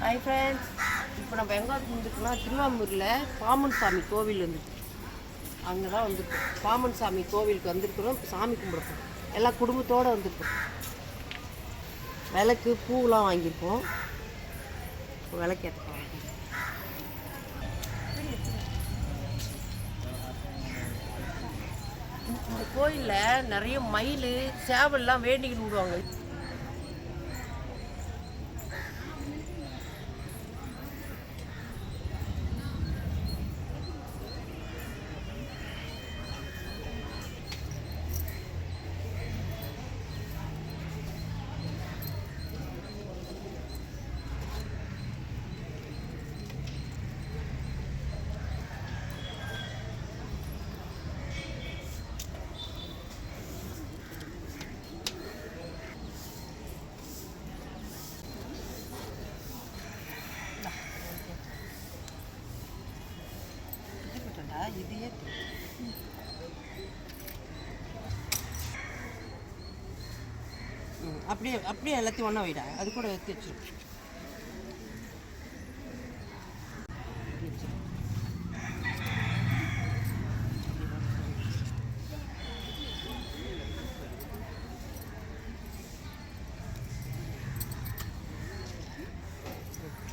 Hi friends இப்போ நம்ம எங்கே வந்துருக்கோம்னா திருவாமூரில் பாமன் சாமி கோவில் வந்துருக்கு அங்கே தான் வந்திருக்கோம். பாமன் சாமி கோவிலுக்கு வந்திருக்கிறோம். சாமி கும்பிடப்போம். எல்லா குடும்பத்தோடு வந்திருக்கோம். விளக்கு பூவெலாம் வாங்கியிருக்கோம். விளக்கேற்ற விளக்கு ஏற்ற இந்த கோயிலில் நிறைய மயில் சேவல்லாம் வேண்டிக்கிட்டு விடுவாங்க. அப்படியே அப்படியே எல்லாத்தையும் ஒன்றா வைடா. அது கூட எடுத்து வச்சு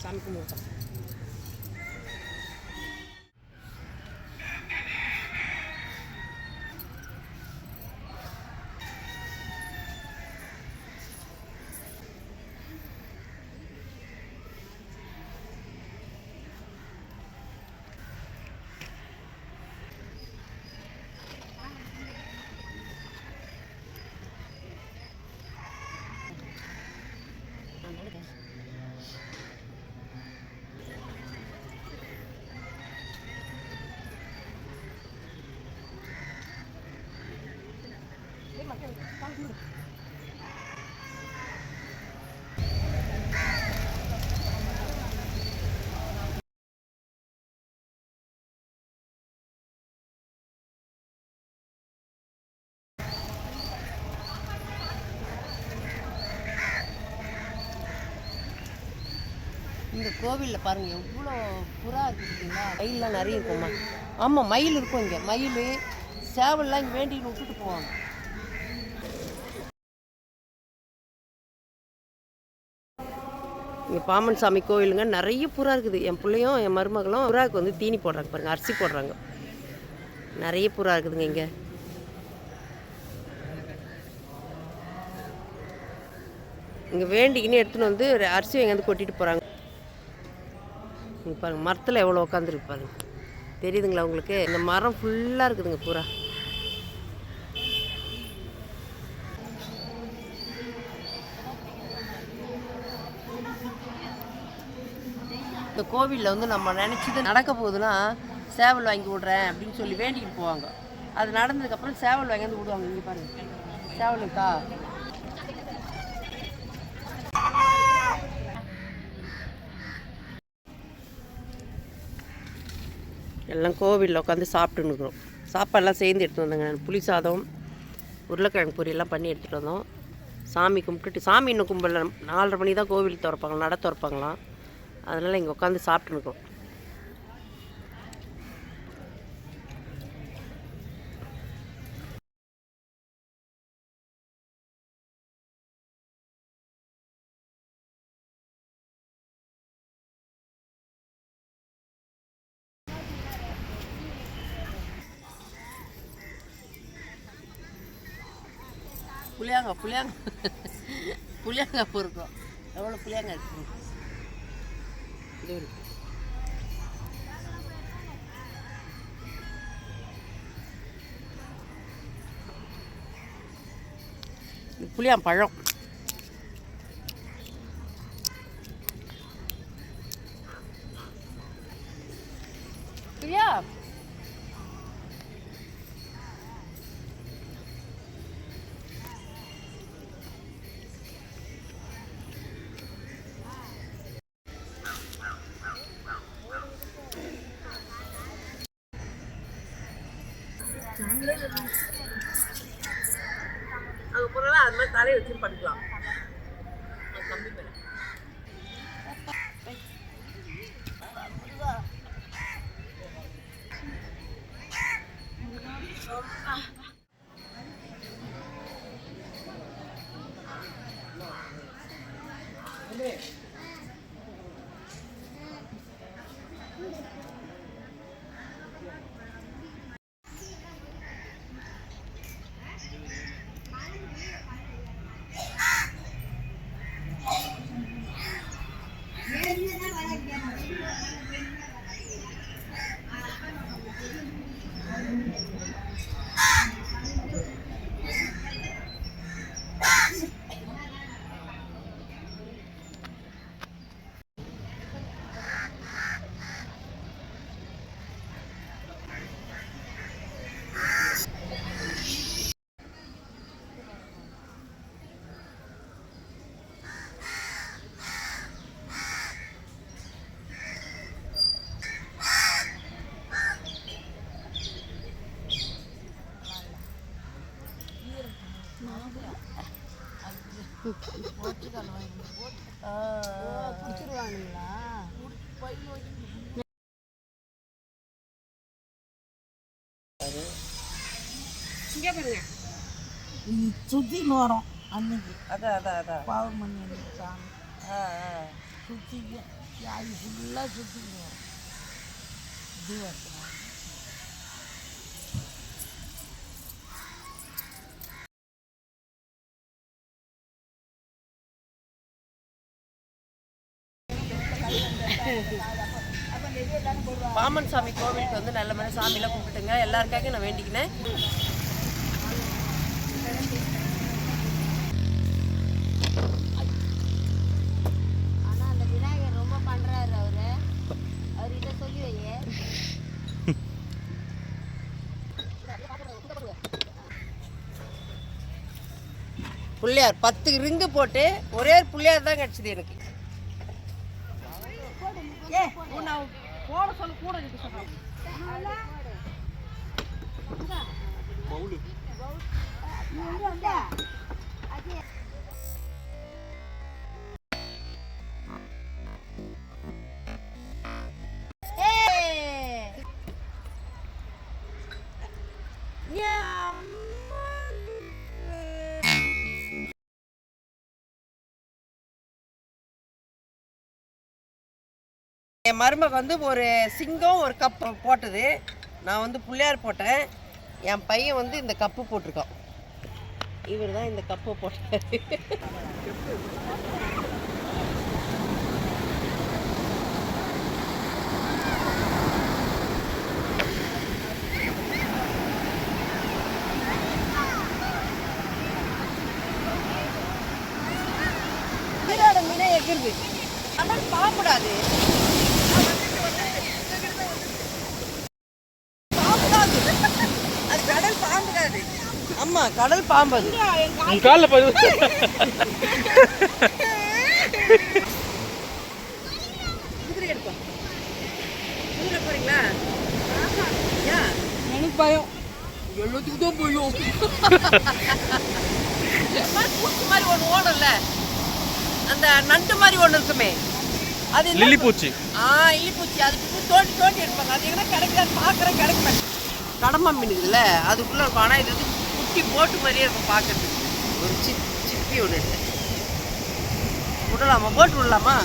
சாமி கும்பிடுறோம் இந்த கோவிலில் பாருங்கள் எவ்வளோ புறா இருக்குங்களா மயிலெலாம் நிறைய இருக்கும்மா. ஆமாம் மயில் இருக்கும் இங்கே. மயில் சேவல்லாம் இங்கே வேண்டின்னு விட்டுட்டு போவாங்க. இங்கே பாமன் சாமி கோவிலுங்க நிறைய புறா இருக்குது. என் பிள்ளையும் என் மருமகளும் புறாவுக்கு வந்து தீனி போடுறாங்க பாருங்கள் அரிசி போடுறாங்க. நிறைய புறா இருக்குதுங்க இங்கே. இங்கே வேண்டிக்கின்னு எடுத்துன்னு வந்து அரிசி எங்கேருந்து கொட்டிட்டு போகிறாங்க இங்கே பாருங்கள் மரத்தில் எவ்வளோ உட்காந்துருக்கு பாருங்க. தெரியுதுங்களா உங்களுக்கு? இந்த மரம் ஃபுல்லாக இருக்குதுங்க பூரா. இந்த கோவிலில் வந்து நம்ம நினச்சது நடக்க போகுதுன்னா சேவல் வாங்கி விட்றேன் அப்படின்னு சொல்லி வேண்டிக்கிட்டு போவாங்க. அது நடந்ததுக்கப்புறம் சேவல் வாங்கி வந்து விடுவாங்க. இங்கே பாருங்கள் சேவலுக்கா? எல்லாம் கோவிலில் உட்காந்து சாப்பிட்டுன்னு இருக்கிறோம். சாப்பாடெல்லாம் சேர்ந்து எடுத்துகிட்டு வந்தேங்க புளி சாதம் உருளைக்கிழங்கு பொரியெல்லாம் பண்ணி எடுத்துகிட்டு வந்தோம். சாமி கும்பிட்டுட்டு சாமி இன்னும் கும்பல நாலரை மணி தான் கோவில் திறப்பாங்க நட திறப்பாங்களாம். அதனால் இங்கே உட்காந்து சாப்பிட்டுன்னு புளியாங்க புளியாங்க. புளியாங்க பொறுக்கும். எவ்வளோ புளியாங்க இருக்கு? புளியாம் பழம் அங்கே போனால் அது மாதிரி தலையை வச்சு படிக்கலாம் சுற்றின்னு வரோம் அன்னைக்கு. அதான் அதான் அதான். பாவம் அன்னைக்கு சாமி சுற்றிக்கு யாரு ஃபுல்லாக சுற்றின்னு வரோம் இது பாமன் சாமி கோவிலுக்கு வந்து நல்ல மாதிரி சாமியெல்லாம் கும்பிட்டுங்க. எல்லாருக்காக நான் வேண்டிக்கினேன் ஆனா அந்த விநாயகர் ரொம்ப பண்றாரு அவரு. அவர்கிட்ட சொல்லி வையே பிள்ளையார் பத்து ரிங்கு போட்டு ஒரே ஒரு பிள்ளையார் தான் கிடச்சிது எனக்கு. போட சொல்லு கூட கிட்ட சொல்றாங்க என் மருமக வந்து ஒரு சிங்கம் ஒரு கப்பு போட்டது. நான் வந்து புள்ளையார் போட்டேன். என் பையன் வந்து இந்த கப்பு போட்டிருக்கான். இவர் தான் இந்த கப்பு போட்டார். மீனோட மீனே எகிருது ஆனால் பாம்புடாது பாம்புடாது அது கடல் பாம்புடாது ஆமா கடல் பாம்பு அது. உன் காலில் ஏன் எனக்கு பயம் எல்லாத்துக்கும் தான் போயும் பூச்சி மாதிரி ஒன்று ஓடும்ல அந்த நண்டு மாதிரி ஒன்று இருக்குமே அது லில்லி பூச்சி. ஆ இலிப்பூச்சி அது இப்படி தோண்டி தோண்டி எடுப்பாங்க. அது எங்கே கிடைக்கலான்னு பார்க்குறேன் கிடைக்க. கடம்பா மீன் இருக்குல்ல அதுக்குள்ளே இருக்கும் ஆனால் இது வந்து குட்டி போட்டு மாதிரியே இருக்கும் பார்க்கறதுக்கு. ஒரு சிப் சிப்பி ஒன்று இருக்கு. விடலாமா? போட்டு விடலாமா?